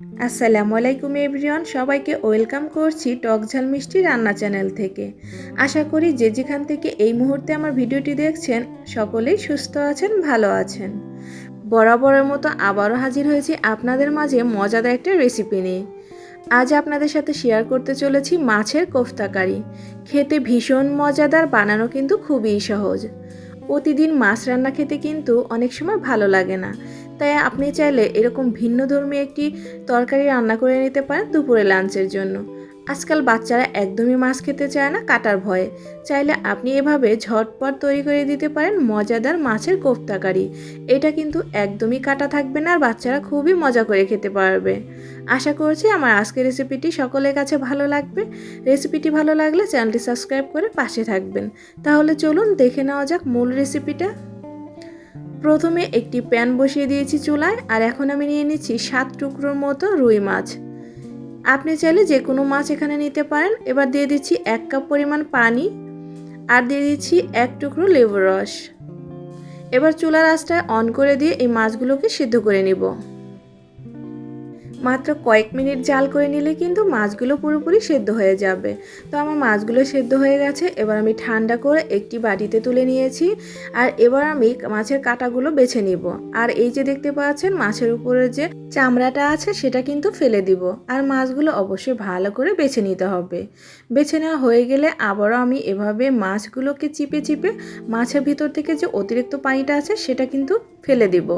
আসসালামু আলাইকুম এভরিওয়ান, সবাইকে ওয়েলকাম করছি টক ঝাল মিষ্টি রান্না চ্যানেল থেকে। আশা করি যে যেখান থেকে এই মুহূর্তে আমার ভিডিওটি দেখছেন, সকলেই সুস্থ আছেন, ভালো আছেন। বরাবরের মতো আবারও হাজির হয়েছি আপনাদের মাঝে মজাদার একটা রেসিপি নিয়ে। আজ আপনাদের সাথে শেয়ার করতে চলেছি মাছের কোফতাকারি। খেতে ভীষণ মজাদার, বানানো কিন্তু খুবই সহজ। প্রতিদিন মাছ রান্না খেতে কিন্তু অনেক সময় ভালো লাগে না। তাই আপনি চাইলে এরকম ভিন্ন ধর্মী একটি তরকারি রান্না করে নিতে পারেন দুপুরে লাঞ্চের জন্য। আজকাল বাচ্চারা একদমই মাছ খেতে চায় না, কাটার ভয়ে। চাইলে আপনি এভাবে ঝটপট তৈরি করে দিতে পারেন মজাদার মাছের কোফতাকারি। এটা কিন্তু একদমই কাটা থাকবে না আর বাচ্চারা খুবই মজা করে খেতে পারবে। আশা করছি আমার আজকের রেসিপিটি সকলের কাছে ভালো লাগবে। রেসিপিটি ভালো লাগলে চ্যানেলটি সাবস্ক্রাইব করে পাশে থাকবেন। তাহলে চলুন দেখে নেওয়া যাক মূল রেসিপিটা। প্রথমে একটি প্যান বসিয়ে দিয়েছি চুলায়, আর এখন আমি নিয়ে নিচ্ছি সাত টুকরোর মতো রুই মাছ। আপনি চাইলে যে কোনো মাছ এখানে নিতে পারেন। এবার দিয়ে দিচ্ছি এক কাপ পরিমাণ পানি, আর দিয়ে দিচ্ছি এক টুকরো লেবুর রস। এবার চুলার আঁচটায় অন করে দিয়ে এই মাছগুলোকে সিদ্ধ করে নিব। মাত্র কয়েক মিনিট জাল করে নিলে কিন্তু মাছগুলো পুরোপুরি সেদ্ধ হয়ে যাবে। তো আমার মাছগুলো সেদ্ধ হয়ে গেছে, এবার আমি ঠান্ডা করে একটি বাটিতে তুলে নিয়েছি, আর এবার আমি মাছের কাটাগুলো বেছে নিব। আর এই যে দেখতে পাচ্ছেন, মাছের উপরে যে চামড়াটা আছে, সেটা কিন্তু ফেলে দিব। আর মাছগুলো অবশ্যই ভালো করে বেছে নিতে হবে। বেছে নেওয়া হয়ে গেলে আবারও আমি এভাবে মাছগুলোকে চিপে চিপে মাছের ভিতর থেকে যে অতিরিক্ত পানিটা আছে, সেটা কিন্তু ফেলে দিব।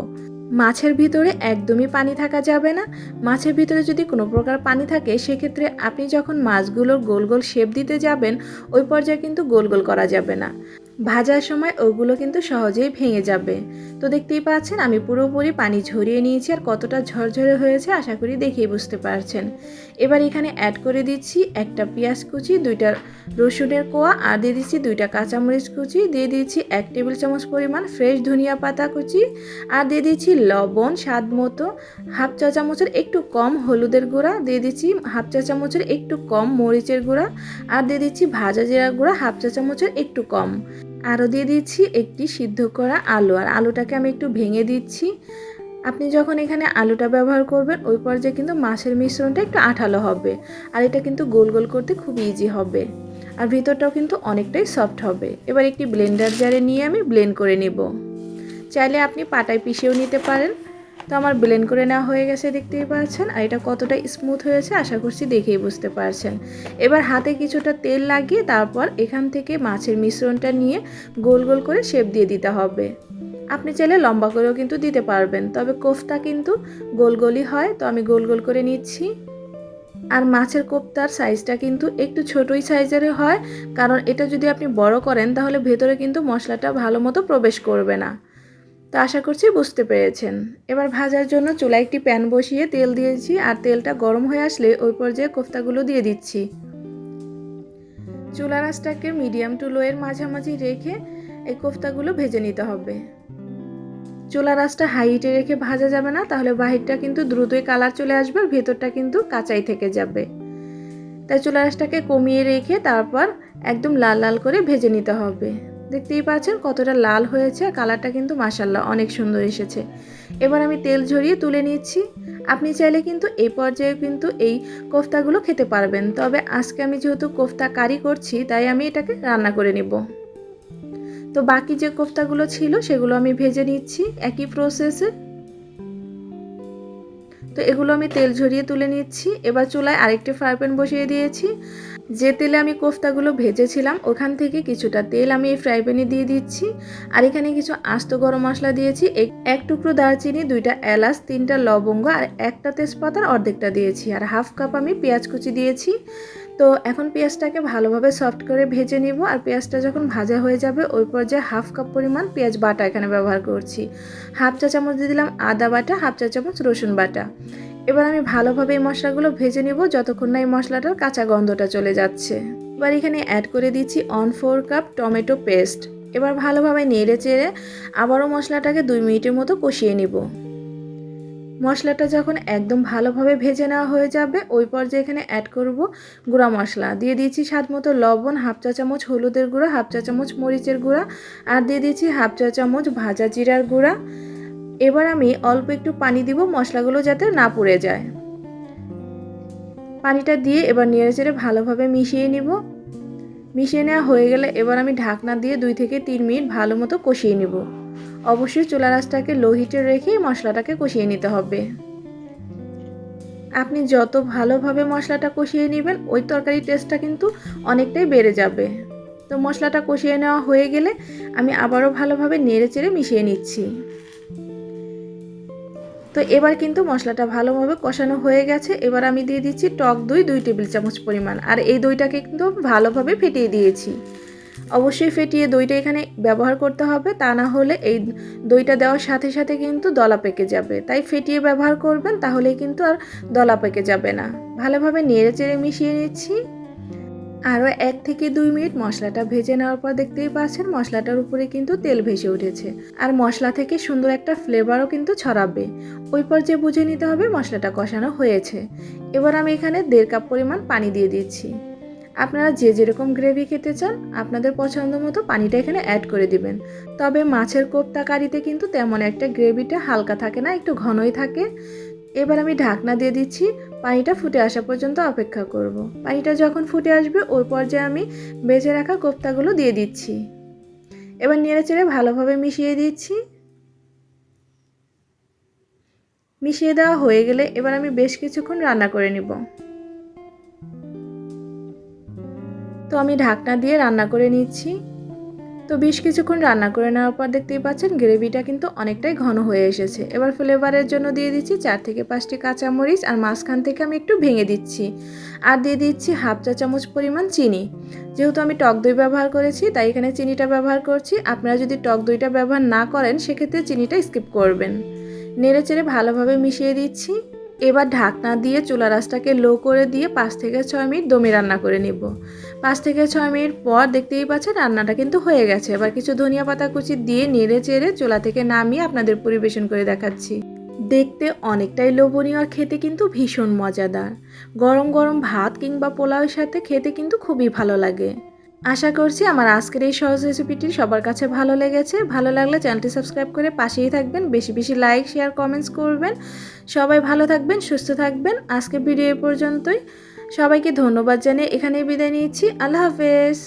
মাছের ভিতরে একদমই পানি থাকা যাবে না। মাছের ভিতরে যদি কোনো প্রকার পানি থাকে, সেক্ষেত্রে আপনি যখন মাছগুলোর গোল গোল শেপ দিতে যাবেন, ওই পর্যায়ে কিন্তু গোল গোল করা যাবে না। ভাজার সময় ওগুলো কিন্তু সহজেই ভেঙে যাবে। তো দেখতেই পাচ্ছেন, আমি পুরোপুরি পানি ঝরিয়ে নিয়েছি আর কতটা ঝরঝরে হয়েছে আশা করি দেখেই বুঝতে পারছেন। এবার এখানে অ্যাড করে দিচ্ছি একটা পেঁয়াজ কুচি, দুইটা রসুনের কোয়া আর দিয়ে দিচ্ছি দুইটা কাঁচামরিচ কুচি। দিয়ে দিচ্ছি এক টেবিল চামচ পরিমাণ ফ্রেশ ধনিয়া পাতা কুচি আর দিয়ে দিচ্ছি লবণ স্বাদ মতো হাফ চা চামচের একটু কম হলুদের গুঁড়া, দিয়ে দিচ্ছি হাফ চা চামচের একটু কম মরিচের গুঁড়া আর দিয়ে দিচ্ছি ভাজা জিরা গুঁড়া হাফ চা চামচের একটু কম। আরও দিয়ে দিচ্ছি একটি সিদ্ধ করা আলু। আর আলুটাকে আমি একটু ভেঙে দিচ্ছি। আপনি যখন এখানে আলুটা ব্যবহার করবেন, ওই পর্যায়ে কিন্তু মাছের মিশ্রণটা একটু আঠালো হবে। আর এটা কিন্তু গোল গোল করতে খুব ইজি হবে। আর ভিতরটাও কিন্তু অনেকটাই সফট হবে। এবার একটি ব্লেন্ডার জারে নিয়ে আমি ব্লেন্ড করে নেব। চাইলে আপনি পাটায় পিষেও নিতে পারেন। তো আমার ব্লেন্ড করে নেওয়া হয়ে গেছে, দেখতেই পাচ্ছেন। আর এটা কতটা স্মুথ হয়েছে, আশা করছি দেখেই বুঝতে পারছেন। এবার হাতে কিছুটা তেল লাগিয়ে তারপর এখান থেকে মাছের মিশ্রণটা নিয়ে গোল গোল করে শেপ দিয়ে দিতে হবে। আপনি চাইলে লম্বা করেও কিন্তু দিতে পারবেন, তবে কোফতা কিন্তু গোল গোলই হয়, তো আমি গোল গোল করে নিচ্ছি। আর মাছের কোপ্তার সাইজটা কিন্তু একটু ছোটই সাইজের হয়, কারণ এটা যদি আপনি বড় করেন, তাহলে ভেতরে কিন্তু মশলাটা ভালো মতো প্রবেশ করবে না। তো আশা করছি বুঝতে পেরেছেন। এবার ভাজার জন্য চুলায় একটি প্যান বসিয়ে তেল দিয়েছি আর তেলটা গরম হয়ে আসলে ওই পর্যায়ে কোফতাগুলো দিয়ে দিচ্ছি। চুলা রাসটাকে মিডিয়াম টু লোয়ের মাঝামাঝি রেখে এই কোফতাগুলো ভেজে নিতে হবে। চুলা রাসটা হাইটে রেখে ভাজা যাবে না, তাহলে বাহিরটা কিন্তু দ্রুতই কালার চলে আসবে আর ভেতরটা কিন্তু কাঁচাই থেকে যাবে। তাই চুলা রাসটাকে কমিয়ে রেখে তারপর একদম লাল লাল করে ভেজে নিতে হবে। দেখতেই পাচ্ছেন কতটা লাল হয়েছে, কালারটা কিন্তু মাসাল্লাহ অনেক সুন্দর এসেছে। এবার আমি তেল ঝরিয়ে তুলে নিচ্ছি। আপনি চাইলে কিন্তু এই পর্যায়ে কিন্তু এই কোফতাগুলো খেতে পারবেন। তবে আজকে আমি যেহেতু কোফতা কারি করছি, তাই আমি এটাকে রান্না করে নিব। তো বাকি যে কোফতাগুলো ছিল, সেগুলো আমি ভেজে নিচ্ছি একই প্রসেসে তো এগুলো আমি তেল ঝরিয়ে তুলে নিচ্ছি। এবার চুলায় আরেকটি ফ্রাই প্যান বসিয়ে দিয়েছি। যে তেলে আমি কোফতাগুলো ভেজেছিলাম, ওখান থেকে কিছুটা তেল আমি এই ফ্রাই প্যানে দিয়ে দিচ্ছি। আর এখানে কিছু আস্ত গরম মশলা দিয়েছি। এক টুকরো দারচিনি, দুইটা এলাচ, তিনটা লবঙ্গ আর একটা তেজপাতার অর্ধেকটা দিয়েছি। আর হাফ কাপ আমি পেঁয়াজ কুচি দিয়েছি। তো এখন পেঁয়াজটাকে ভালোভাবে সফট করে ভেজে নিব আর পেঁয়াজটা যখন ভাজা হয়ে যাবে, ওই পর্যায়ে হাফ কাপ পরিমাণ পেঁয়াজ বাটা এখানে ব্যবহার করছি। হাফ চা চামচ দিয়ে দিলাম আদা বাটা, হাফ চা চামচ রসুন বাটা। এবার আমি ভালোভাবে এই মশলাগুলো ভেজে নিব যতক্ষণ না এই মশলাটার কাঁচা গন্ধটা চলে যাচ্ছে। এবার এখানে অ্যাড করে দিচ্ছি on four cup tomato paste এবার ভালোভাবে নেড়ে চেড়ে আবারও মশলাটাকে দুই মিনিটের মতো কষিয়ে নিব। মশলাটা যখন একদম ভালোভাবে ভেজে নেওয়া হয়ে যাবে, ওই পর্যায়ে এখানে অ্যাড করব গুঁড়া মশলা। দিয়ে দিয়েছি স্বাদ মতো লবণ, হাফ চা চামচ হলুদের গুঁড়া, হাফ চা চামচ মরিচের গুঁড়া, আর দিয়ে দিয়েছি হাফ চা চামচ ভাজা জিরার গুঁড়া। এবার আমি অল্প একটু পানি দিব, মশলাগুলো যাতে না পুড়ে যায়। পানিটা দিয়ে এবার নেড়ে চেড়ে ভালোভাবে মিশিয়ে নিব। মিশিয়ে নেওয়া হয়ে গেলে এবার আমি ঢাকনা দিয়ে দুই থেকে তিন মিনিট ভালো মতো কষিয়ে নিব। অবশ্যই চুলা রাসটাকে লো হিটে রেখেই মশলাটাকে কষিয়ে নিতে হবে। আপনি যত ভালোভাবে মশলাটা কষিয়ে নেবেন, ওই তরকারির টেস্টটা কিন্তু অনেকটাই বেড়ে যাবে। তো মশলাটা কষিয়ে নেওয়া হয়ে গেলে আমি আবারও ভালোভাবে নেড়ে চেড়ে মিশিয়ে নিচ্ছি। তো এবার কিন্তু মশলাটা ভালোভাবে কষানো হয়ে গেছে। এবার আমি দিয়ে দিচ্ছি টক দই দুই টেবিল চামচ পরিমাণ। আর এই দইটাকে কিন্তু ভালোভাবে ফেটিয়ে দিয়েছি। অবশ্যই ফেটিয়ে দইটা এখানে ব্যবহার করতে হবে, তা না হলে এই দইটা দেওয়ার সাথে সাথে কিন্তু দলা পেকে যাবে। তাই ফেটিয়ে ব্যবহার করবেন তাহলে কিন্তু আর দলা পেকে যাবে না। ভালোভাবে নেড়ে চেড়ে মিশিয়ে নিচ্ছি। আরও এক থেকে দুই মিনিট মশলাটা ভেজে নেওয়ার পর দেখতেই পাচ্ছেন মশলাটার উপরে কিন্তু তেল ভেসে উঠেছে। আর মশলা থেকে সুন্দর একটা ফ্লেভারও কিন্তু ছড়াবে। ওই পর্যায়ে বুঝে নিতে হবে মশলাটা কষানো হয়েছে। এবার আমি এখানে দেড় কাপ পরিমাণ পানি দিয়ে দিচ্ছি। আপনারা যে যেরকম গ্রেভি খেতে চান, আপনাদের পছন্দ মতো পানিটা এখানে অ্যাড করে দিবেন। তবে মাছের কোপ্তা কারিতে কিন্তু তেমন একটা গ্রেভিটা হালকা থাকে না, একটু ঘনই থাকে। এবার আমি ঢাকনা দিয়ে দিচ্ছি, পানিটা ফুটে আসা পর্যন্ত অপেক্ষা করব। পানিটা যখন ফুটে আসবে, ওই পর্যায়ে আমি বেজে রাখা কোপ্তাগুলো দিয়ে দিচ্ছি। এবার নেড়ে চেড়ে ভালোভাবে মিশিয়ে দিচ্ছি। মিশিয়ে দেওয়া হয়ে গেলে এবার আমি বেশ কিছুক্ষণ রান্না করে নিব। তো আমি ঢাকনা দিয়ে রান্না করে নিচ্ছি। তো বেশ কিছুক্ষণ রান্না করে নেওয়ার পর দেখতেই পাচ্ছেন গ্রেভিটা কিন্তু অনেকটাই ঘন হয়ে এসেছে। এবার ফ্লেভারের জন্য দিয়ে দিচ্ছি চার থেকে পাঁচটি কাঁচামরিচ আর মাঝখান থেকে আমি একটু ভেঙে দিচ্ছি। আর দিয়ে দিচ্ছি হাফ চা চামচ পরিমাণ চিনি। যেহেতু আমি টক দই ব্যবহার করেছি, তাই এখানে চিনিটা ব্যবহার করছি। আপনারা যদি টক দইটা ব্যবহার না করেন, সেক্ষেত্রে চিনিটা স্কিপ করবেন। নেড়ে চেড়ে ভালোভাবে মিশিয়ে দিচ্ছি। এবার ঢাকনা দিয়ে চুলা রাসটাকে লো করে দিয়ে পাঁচ থেকে ছয় মিনিট দমে রান্না করে নিব। পাঁচ থেকে ছয় মিনিট পর দেখতেই পাচ্ছেন রান্নাটা কিন্তু হয়ে গেছে। এবার কিছু ধনিয়া পাতা কুচি দিয়ে নেড়ে চেড়ে চুলা থেকে নামিয়ে আপনাদের পরিবেশন করে দেখাচ্ছি। দেখতে অনেকটাই লোভনীয় আর খেতে কিন্তু ভীষণ মজাদার। গরম গরম ভাত কিংবা পোলাওয়ের সাথে খেতে কিন্তু খুবই ভালো লাগে। আশা করছি আমার আজকের এই সহজ রেসিপিটি সবার কাছে ভালো লেগেছে। ভালো লাগলে চ্যানেলটি সাবস্ক্রাইব করে পাশেই থাকবেন। বেশি বেশি লাইক শেয়ার কমেন্টস করবেন। সবাই ভালো থাকবেন, সুস্থ থাকবেন। আজকে ভিডিও পর্যন্তই। সবাইকে ধন্যবাদ জানিয়ে এখানেই বিদায় নিচ্ছি। আল্লাহ হাফেজ।